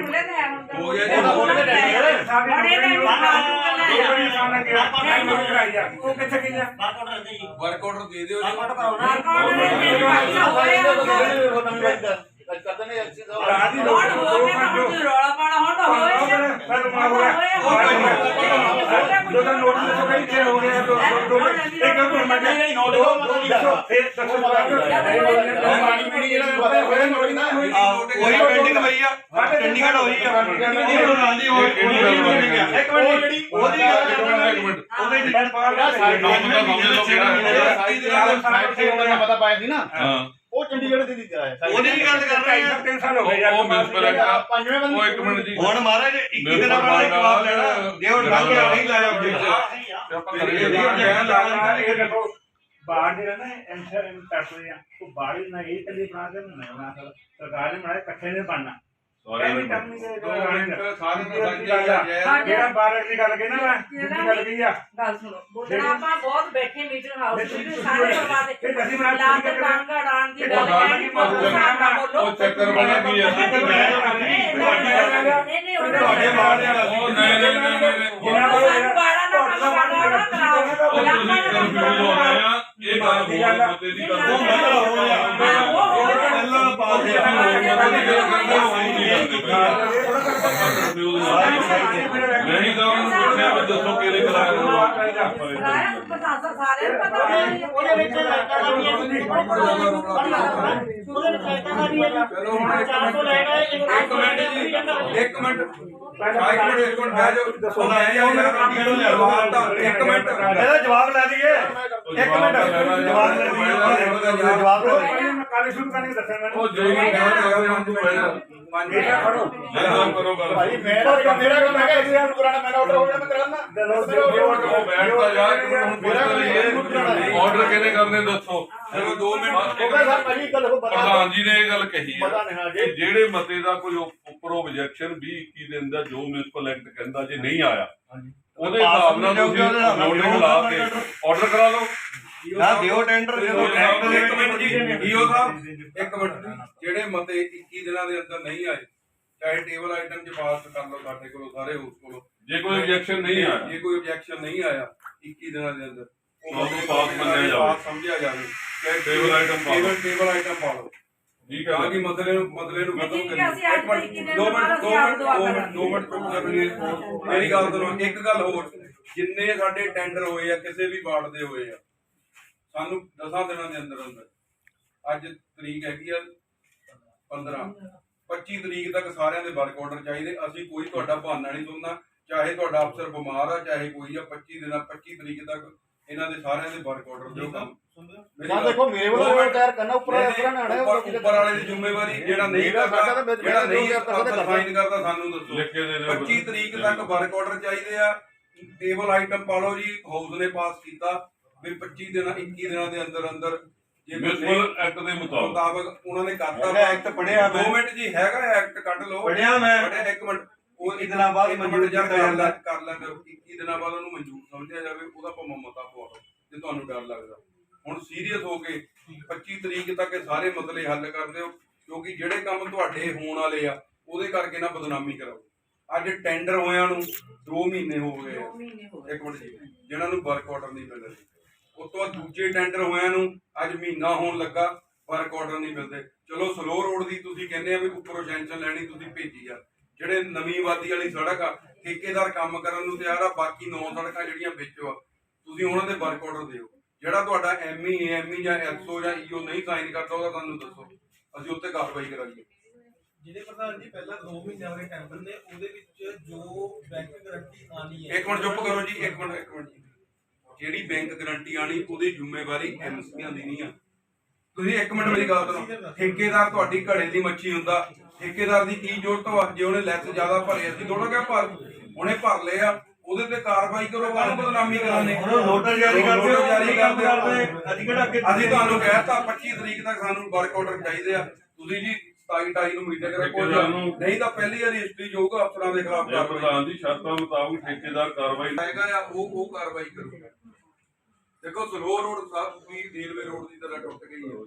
ਹੋ ਗਿਆ ਜੀ। ਉਹ ਕਿੱਥੇ ਗਈ ਆ ਬਾਰ ਕੋਡ ਰੱਖਦੇ ਜੀ ਵਰਕ ਆਰਡਰ ਦੇ ਦਿਓ ਬਾਰ ਜੀ ਕੋਡ ਕਰਾਓ ਨਾ ਰਾਤ ਦੀ ਲੋੜ ਰੌਲਾ ਪਾਣਾ ਹੁਣ ਤਾਂ ਹੋ ਗਿਆ ਦੋ ਦੋ ਮੈਂ ਨਹੀਂ ਨੋਟ ਹੋ ਮਤਲਬ ਫਿਰ ਦੱਸੋ ਮਾਣੀ ਮੀਣੀ ਜਿਹੜਾ ਪਤਾ ਹੋਇਆ ਹੋਈ ਉਹੀ ਪੈਂਡਿੰਗ ਹੋਈ ਆ। ਚੰਡੀਗੜ੍ਹ ਹੋਈ ਆ। ਇੱਕ ਮਿੰਟ ਜਿਹੜੀ ਉਹਦੀ ਗੱਲ ਮਿੰਟ। ਉਹਦੇ ਜਿਹੜਾ ਬਾਹਰ ਦਾ ਕੰਮ ਦਾ ਸਮਝ ਲਓ ਕਿਹੜਾ ਪਤਾ ਪਾਇਆ ਸੀ ਨਾ। ਚੰਡੀਗੜ੍ਹ ਦੀ ਦਿੱਤਾ ਹੈ। ਉਹਦੀ ਵੀ ਗੱਲ ਕਰ ਰਹੇ ਆ। ਤਿੰਨ ਸਾਲ ਹੋ ਗਏ ਉਹ ਮਿਸਪਰ ਹੈ ਪੰਜਵੇਂ ਉਹ ਇੱਕ ਮਿੰਟ ਜੀ। ਹੁਣ ਮਹਾਰਾਜ 21 ਦਿਨਾਂ ਬਾਅਦ ਜਵਾਬ ਲੈਣਾ ਜੇ ਹੁਣ ਗਿਆ ਨਹੀਂ ਲਾਇਆ ਤੇ ਆਪਾਂ ਕਰੀਏ ਇਹ ਜੀ। ਬਿਆਨ ਲਾਉਣਾ ਇਹ ਦੇਖੋ ਬਾਹਰ ਜਿਹੜਾ ਨਾ ਐਂਸਰ ਐਂ ਕੱਟ ਰਹੇ ਆ। ਉਹ ਬਾਹਰ ਨਾ ਇਹ ਕਦੀ ਬਣਾ ਕੇ ਸਕਦਾ ਸਰਕਾਰ ਨੇ ਬਣਾਇਆ ਇਕੱਠੇ ਨੇ ਬਣਨਾ। ਸਾਰੇ ਨੂੰ ਕੰਮ ਨਹੀਂ ਦੋ ਮਿੰਟ ਸਾਰੇ ਦਾ ਸਾਂਝਾ ਜਾਇਜ਼ ਜਿਹੜਾ ਬਾਹਰ ਦੀ ਗੱਲ ਕਹੀ ਨਾ ਮੈਂ ਦੂਜੀ ਗੱਲ ਕਹੀ ਆ। ਗੱਲ ਸੁਣੋ ਬੋਲਣਾ ਆਪਾਂ ਬਹੁਤ ਬੈਠੇ ਮੀਟਿੰਗ ਹਾਊਸ ਵਿੱਚ ਸਾਰੇ ਪਰਵਾ ਦੇ। ਇਹ ਅਸੀਂ ਬਣਾ ਲਾਤ ਟਾਂਗ ਅੜਾਣ ਦੀ ਗੱਲ ਕਹਿਣੀ ਬੋਲੋ। ਉਹ ਚੱਕਰ ਬਣਾ ਕੀ ਹੈ ਨਹੀਂ ਨਹੀਂ। ਤੁਹਾਡੇ ਬਾਹਰ ਦੇ ਉਹ ਨਹੀਂ। ਨਹੀਂ ਨਹੀਂ ਜਿਨ੍ਹਾਂ ਕੋਲ ਬਾੜਾ ਨਾ ਕੰਮ ਨਾ ਉਹ ਨਾ ਕਰਾਓ ਆ ਇਹ ਗੱਲ ਹੋਰ ਮਤੇ ਦੀ ਦੋ ਨਹੀਂ ਤਾਂ ਉਹਨੂੰ ਪੁੱਛਿਆ ਵੀ ਦੱਸੋ ਕਿਹੜੇ ਕਰਾਇਆ ਕਰਾਇਆ ਪਤਾ ਸਾਰੇ ਨੂੰ ਪਤਾ ਹੋਣਾ ਉਹਦੇ ਵਿੱਚ ਲਾਈਟਾਂ ਦਾ ਵੀ ਹੈ ਉਹਦੇ ਵਿੱਚ ਲਾਈਟਾਂ ਦਾ ਵੀ ਹੈ ਚਲੋ ਹੁਣ ਇੱਕ 400 ਲੈ ਗਏ ਇੱਕ ਮਿੰਟ ਜੀ ਇੱਕ ਮਿੰਟ ਸ਼ਾਇਦ ਇੱਕ ਮਿੰਟ ਇੱਕ ਮਿੰਟ ਬਹਿ ਜਾਓ ਦੱਸੋ ਨਾ ਯਾਰ ਜਵਾਬ ਤਾਂ ਇੱਕ ਮਿੰਟ ਇਹਦਾ ਜਵਾਬ ਲੈ ਲਈਏ ਇੱਕ ਮਿੰਟ ਜਵਾਬ ਲੈ ਲਈਏ ਜਵਾਬ ਲੈ ਦਈਏ ਕੱਲ ਸ਼ੁਰੂ ਕਰਨੀ ਦੱਸਿਆ ਮੈਨੂੰ ਉਹ ਜੋ ਵੀ ਕਹਿ ਰਿਹਾ ਮੰਨ ਤੂੰ ਪੰਜ ਇਹ ਤਾਂ ਖੜੋ। ਮੈਂ ਕਰੋ ਗੱਲ। ਮੇਰਾ ਮੇਰਾ ਕੰਮ ਹੈਗਾ ਇਸ ਨੂੰ ਕਰਾਣਾ ਮੈਂ ਆਰਡਰ ਹੋ ਗਿਆ ਮੈਂ ਕਰਾਣਾ ਉਹ ਬੈਠਦਾ ਯਾਰ ਇੱਕ ਮਿੰਟ ਹੁਣ ਲਈਏ ਆਰਡਰ ਕਿਹਨੇ ਕਰਨੇ ਦੱਸੋ। ਚਲੋ 2 ਮਿੰਟ ਹੋਗਾ ਸਰ ਭਾਜੀ ਗੱਲ ਹੋ ਪ੍ਰਧਾਨ ਜੀ ਨੇ ਇਹ ਗੱਲ ਕਹੀ ਪਤਾ ਹੈ ਨਹੀਂ ਹਾਂ ਕਿ ਜਿਹੜੇ ਮਤੇ ਦਾ ਕੋਈ ਉੱਪਰ ਆਬਜੈਕਸ਼ਨ 20 21 ਦੇ ਅੰਦਰ ਜੋ ਮਿਊਨਿਸਪਲ ਐਕਟ ਕਹਿੰਦਾ ਜੇ ਨਹੀਂ ਆਇਆ ਉਹਦੇ ਹਿਸਾਬ ਨਾਲ ਤੁਸੀਂ ਨੋਟਿਸ ਲਾ ਕੇ ਆਰਡਰ ਕਰਾ ਲਓ। ਨਾ ਦਿਓ ਟੈਂਡਰ ਜਦੋਂ ਦੇ ਇੱਕ ਮਿੰਟ ਜੀ ਈਓ ਸਾਹਿਬ ਇੱਕ ਮਿੰਟ ਜਿਹੜੇ ਮਤੇ 21 ਦਿਨਾਂ ਦੇ ਅੰਦਰ ਨਹੀਂ ਆਏ ਚਾਹੇ ਟੇਬਲ ਆਈਟਮ ਚ ਪਾਸ ਕਰ ਲਓ ਸਾਡੇ ਕੋਲੋਂ ਸਾਰੇ ਉਸ ਕੋਲੋਂ ਜੇ ਕੋਈ objection ਨਹੀਂ ਆਇਆ। ਜੇ ਕੋਈ ਆਬਜੈਕਸ਼ਨ ਨਹੀਂ ਆਇਆ 21 ਦਿਨਾਂ ਦੇ ਅੰਦਰ ਤਾਂ ਉਹਨੂੰ pass ਮੰਨਿਆ ਜਾਵੇ। ਸਮਝਿਆ ਜਾਵੇ ਚਾਹੇ Table item ਪਾ ਲਓ। ਟੇਬਲ ਟੇਬਲ ਆਈਟਮ ਪਾ ਲਓ ਠੀਕ ਤਾਂ ਕਿ ਹੈ ਮਸਲੇ ਨੂੰ ਮਸਲੇ ਨੂੰ ਖਤਮ ਹੈ, ਕਰੀਏ ਦੋ ਮਿੰਟ ਦੋ ਮਿੰਟ ਦੋ ਮਿੰਟ। ਦੋ ਮਿੰਟ ਮੇਰੀ ਗੱਲ ਸੁਣੋ ਇੱਕ ਗੱਲ ਹੋਰ ਜਿੰਨੇ ਸਾਡੇ ਟੈਂਡਰ ਹੋਏ ਆ ਕਿਸੇ ਵੀ ਵਾਰਡ ਦੇ ਹੋਏ ਆ ਸਾਨੂੰ 10 ਦਿਨਾਂ ਦੇ ਅੰਦਰ ਅੰਦਰ ਅੱਜ ਤਰੀਕ ਹੈਗੀ ਆ 15 25 ਤਰੀਕ ਤੱਕ ਸਾਰਿਆਂ ਦੇ ਵਰਕ ਆਰਡਰ ਚਾਹੀਦੇ। ਅਸੀਂ ਕੋਈ ਤੁਹਾਡਾ ਬਹਾਨਾ ਨਹੀਂ ਸੁਣਨਾ। ਚਾਹੇ ਤੁਹਾਡਾ ਅਫਸਰ ਬਿਮਾਰ ਆ ਚਾਹੇ ਕੋਈ ਆ 25 ਦਿਨਾਂ 25 ਤਰੀਕ ਤੱਕ ਇਹਨਾਂ ਦੇ ਸਾਰਿਆਂ ਦੇ ਵਰਕ ਆਰਡਰ ਦਿਓ ਕੰਮ ਗੱਲ- ਦੇਖੋ ਮੇਰੇ ਵੱਲੋਂ। ਤਿਆਰ ਕਰਨਾ ਉੱਪਰ ਉੱਪਰ ਨਾ ਆਣਾ ਉੱਪਰ ਉੱਪਰ ਵਾਲੇ ਦੀ ਜ਼ਿੰਮੇਵਾਰੀ ਜਿਹੜਾ ਨਹੀਂ ਕਰਦਾ ਜਿਹੜਾ ਨਹੀਂ ਕਰਦਾ ਸਾਈਨ ਕਰਦਾ ਸਾਨੂੰ ਦੱਸੋ। ਲਿਖ ਕੇ ਦੇ ਦਿਓ 25 ਤਰੀਕ ਤੱਕ ਵਰਕ ਆਰਡਰ ਚਾਹੀਦੇ ਆ। ਟੇਬਲ ਆਈਟਮ ਪਾ ਲਓ ਜੀ ਹਾਊਸ ਨੇ ਪਾਸ ਕੀਤਾ। ਵੀ 25 ਦਿਨਾਂ 21 ਦਿਨਾਂ ਦੇ ਅੰਦਰ ਅੰਦਰ ਜੇ ਮਿਊਨਿਸਪਲ ਐਕਟ ਦੇ ਮੁਤਾਬਕ। ਮੁਤਾਬਕ ਉਹਨਾਂ ਨੇ ਕਰਤਾ ਹੈਗਾ ਐਕਟ ਪੜ੍ਹਿਆ ਮੈਂ। 2 ਮਿੰਟ ਜੀ ਹੈਗਾ ਐਕਟ ਕੱਢ ਲਓ। ਪੜ੍ਹਿਆ ਮੈਂ। ਪੜ੍ਹਿਆ ਇੱਕ ਮਿੰਟ। ਉਹ ਇੱਕੀ ਦਿਨਾਂ ਬਾਅਦ ਮਨਜ਼ੂਰ ਕੀਤਾ ਕਰ ਜਾਂਦਾ। ਲੈ ਕਰ ਲੈਂਦੇ 21 ਦਿਨਾਂ ਬਾਅਦ ਉਹਨੂੰ ਮਨਜ਼ੂਰ ਸਮਝਿਆ ਜਾਵੇ ਉਹਦਾ ਭਾਵੇਂ ਮਤਾ ਪਵਾਓ ਜੇ ਤੁਹਾਨੂੰ ਡਰ ਲੱਗਦਾ। ਹੁਣ ਸੀਰੀਅਸ ਹੋ ਕੇ 25 ਤਰੀਕ ਤੱਕ ਇਹ ਸਾਰੇ ਮਸਲੇ ਹੱਲ ਕਰ ਦਿਓ ਕਿਉਂਕਿ ਜਿਹੜੇ ਕੰਮ ਤੁਹਾਡੇ ਹੋਣ ਵਾਲੇ ਆ ਉਹਦੇ ਕਰਕੇ ਨਾ ਬਦਨਾਮੀ ਕਰਾਓ। ਅੱਜ ਟੈਂਡਰ ਹੋਇਆਂ ਨੂੰ 2 ਮਹੀਨੇ ਹੋ ਗਏ। ਇੱਕ ਮਿੰਟ ਜੀ ਜਿਹਨਾਂ ਨੂੰ ਵਰਕ ਆਰਡਰ ਨਹੀਂ ਮਿਲ ਰਹੇ ਉਸ ਤੋਂ ਬਾਅਦ ਦੂਜੇ ਟੈਂਡਰ ਹੋਇਆਂ ਨੂੰ ਅੱਜ ਮਹੀਨਾ ਹੋਣ ਲੱਗਾ ਵਰਕ ਆਰਡਰ ਨਹੀਂ ਮਿਲਦੇ। ਚਲੋ ਸਲੋ ਰੋਡ ਦੀ ਤੁਸੀਂ ਕਹਿੰਦੇ ਆ ਵੀ ਉੱਪਰੋਂ ਟੈਨਸ਼ਨ ਲੈਣੀ ਤੁਸੀਂ ਭੇਜੀ ਆ। ਜਿਹੜੇ ਨਵੀਂ ਆਬਾਦੀ ਵਾਲੀ ਸੜਕ ਆ ਠੇਕੇਦਾਰ ਕੰਮ ਕਰਨ ਨੂੰ ਤਿਆਰ ਆ ਬਾਕੀ ਨੌ ਸੜਕਾਂ ਜਿਹੜੀਆਂ ਵਿੱਚ ਆ ਤੁਸੀਂ ਉਹਨਾਂ ਦੇ ਵਰਕ ਆਰਡਰ ਦਿਓ। ਜਿਹੜਾ ਤੁਹਾਡਾ ਐਮਈ ਏਐਮਈ ਜਾਂ ਐਸਓ ਜਾਂ ਈਓ ਨਹੀਂ ਸਾਈਨ ਕਰਦਾ ਉਹਦਾ ਤੁਹਾਨੂੰ ਦੱਸੋ। ਅਸੀਂ ਉੱਤੇ ਕਾਰਵਾਈ ਕਰਾਂਗੇ। ਜਿਹਦੇ ਪ੍ਰਧਾਨ ਜੀ ਪਹਿਲਾਂ 2 ਮਹੀਨਿਆਂ ਦੇ ਟੈਂਡਰ ਨੇ ਉਹਦੇ ਵਿੱਚ ਜੋ ਬੈਂਕ ਗਾਰੰਟੀ ਆਣੀ ਹੈ। ਇੱਕ ਮਿੰਟ ਚੁੱਪ ਕਰੋ ਜੀ ਇੱਕ ਮਿੰਟ ਇੱਕ ਮਿੰਟ ਜੀ। ਜਿਹੜੀ ਬੈਂਕ ਗਾਰੰਟੀ ਆਣੀ ਉਹਦੀ ਜ਼ਿੰਮੇਵਾਰੀ ਐਮਸੀਆਂ ਦੀ ਨਹੀਂ ਆ। ਤੁਸੀਂ ਇੱਕ ਮਿੰਟ ਮੇਰੀ ਗੱਲ ਸੁਣੋ। ਠੇਕੇਦਾਰ ਤੁਹਾਡੀ ਘੜੇ ਦੀ ਮੱਛੀ ਹੁੰਦਾ। ਠੇਕੇਦਾਰ ਦੀ ਕੀ ਜ਼ਰੂਰਤ ਵਾ? ਜੇ ਉਹਨੇ ਲੈਸ ਜ਼ਿਆਦਾ ਭਰੇ ਅਸੀਂ ਥੋੜਾ ਕਿਹਾ ਭਰ ਉਹਨੇ ਭਰ ਲਏ ਆ ਉਹਦੇ ਤੇ ਕਾਰਵਾਈ ਕਰੋ ਕਾਹਨੂੰ ਬਦਨਾਮੀ ਕਰਾਉਂਦੇ ਹੁਣ ਨੋਟਰ ਜਾਰੀ ਕਰਦੇ ਨੋਟਰ ਜਾਰੀ ਕਰਦੇ। ਅਸੀਂ ਕਿਹੜਾ ਅੱਗੇ ਅਸੀਂ ਤੁਹਾਨੂੰ ਕਹਿਤਾ 25 ਤਰੀਕ ਤੱਕ ਸਾਨੂੰ ਵਰਕ ਆਰਡਰ ਚਾਹੀਦੇ ਆ। ਤੁਸੀਂ ਜੀ 27 28 ਨੂੰ ਮੀਟਿੰਗ ਰੱਖੋ ਨਹੀਂ ਤਾਂ ਪਹਿਲੀ ਵਾਰੀ ਰਜਿਸਟਰੀ ਜਾਊਗਾ ਅਫਸਰਾਂ ਦੇ ਖਿਲਾਫ ਕਾਰਵਾਈ। ਪ੍ਰਧਾਨ ਦੀ ਸ਼ਰਤਾਂ ਮੁਤਾਬਕ ਠੇਕੇਦਾਰ ਕਾਰਵਾਈ ਹੈਗਾ ਆ ਉਹ ਉਹ ਕਾਰਵਾਈ ਕਰੂਗਾ। ਦੇਖੋ ਸਲੋ ਰੋਡ ਸਾਹਿਬ ਵੀ ਰੇਲਵੇ ਰੋਡ ਦੀ ਤਰ੍ਹਾਂ ਟੁੱਟ ਗਈ ਹੈ।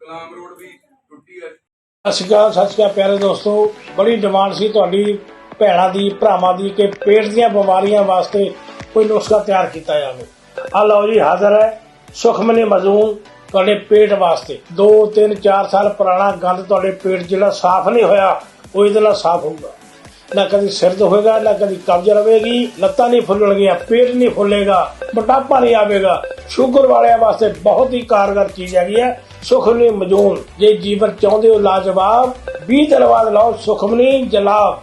ਕਲਾਮ ਰੋਡ ਵੀ ਟੁੱਟੀ ਹੈ। ਸਤਿ ਸ਼੍ਰੀ ਅਕਾਲ, ਸਤਿ ਸ਼੍ਰੀ ਅਕਾਲ ਪਿਆਰੇ ਦੋਸਤੋ। ਬੜੀ ਡਿਮਾਂਡ ਸੀ ਤੁਹਾਡੀ ਭੈਣਾਂ ਦੀ, ਭਰਾਵਾਂ ਦੀ ਕਿ ਪੇਟ ਦੀਆਂ ਬਿਮਾਰੀਆਂ ਵਾਸਤੇ ਕੋਈ ਨੁਸਖਾ ਤਿਆਰ ਕੀਤਾ ਜਾਵੇ। ਆ ਲਓ ਜੀ, ਹਾਜ਼ਰ ਹੈ ਸੁਖਮਨੀ ਮਜ਼ੂਨ ਤੁਹਾਡੇ ਪੇਟ ਵਾਸਤੇ। 2 3 4 ਸਾਲ ਪੁਰਾਣਾ ਗੰਦ ਤੁਹਾਡੇ ਪੇਟ ਜਿਹੜਾ ਸਾਫ਼ ਨਹੀਂ ਹੋਇਆ, ਉਹ ਇਹਦੇ ਨਾਲ ਸਾਫ਼ ਹੋਊਗਾ। ਨਾ ਕਦੀ ਸਿਰ ਹੋਏਗਾ ਨਾ ਕਦੀ ਕਬਜ਼ ਰਵੇਗੀ ਲੱਤਾਂ ਨਹੀਂ ਫੁੱਲਣਗੀਆਂ, ਪੇਟ ਨਹੀਂ ਫੁੱਲੇਗਾ, ਮੋਟਾਪਾ ਨਹੀਂ ਆਵੇਗਾ। ਸ਼ੂਗਰ ਵਾਲਿਆਂ ਵਾਸਤੇ ਬਹੁਤ ਹੀ ਕਾਰਗਰ ਚੀਜ਼ ਹੈਗੀ ਹੈ ਸੁਖਮਨੀ ਮਜੂਨ। ਜੇ ਜੀਵਨ ਚਾਹੁੰਦੇ ਹੋ ਲਾਜਵਾਬ 20 ਦਿਨ ਬਾਅਦ ਸੁਖਮਨੀ ਜਲਾਬ।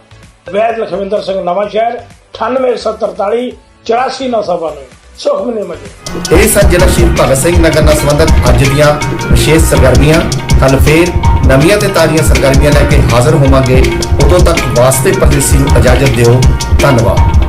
ਵੈਦ ਲਖਵਿੰਦਰ ਸਿੰਘ ਨਵਾਂ ਸ਼ਹਿਰ 9843 84992 ਸੁਖਮਨੀ ਮਜੂਨ। ਇਹ ਸਨ ਜ਼ਿਲ੍ਹਾ ਸ਼ਹੀਦ ਭਗਤ ਸਿੰਘ ਨਗਰ ਨਾਲ ਸੰਬੰਧਿਤ ਅੱਜ ਦੀਆਂ ਵਿਸ਼ੇਸ਼ ਸਰਗਰਮੀਆਂ। ਕੱਲ ਫੇਰ ਨਵੀਆਂ ਤੇ ਤਾਜ਼ੀਆਂ ਸਰਗਰਮੀਆਂ ਲੈ ਕੇ ਹਾਜ਼ਰ ਹੋਵਾਂਗੇ। ਉਦੋਂ ਤੱਕ ਵਾਸਤੇ ਪਰਦੇਸੀ ਨੂੰ ਇਜਾਜ਼ਤ ਦਿਓ। ਧੰਨਵਾਦ।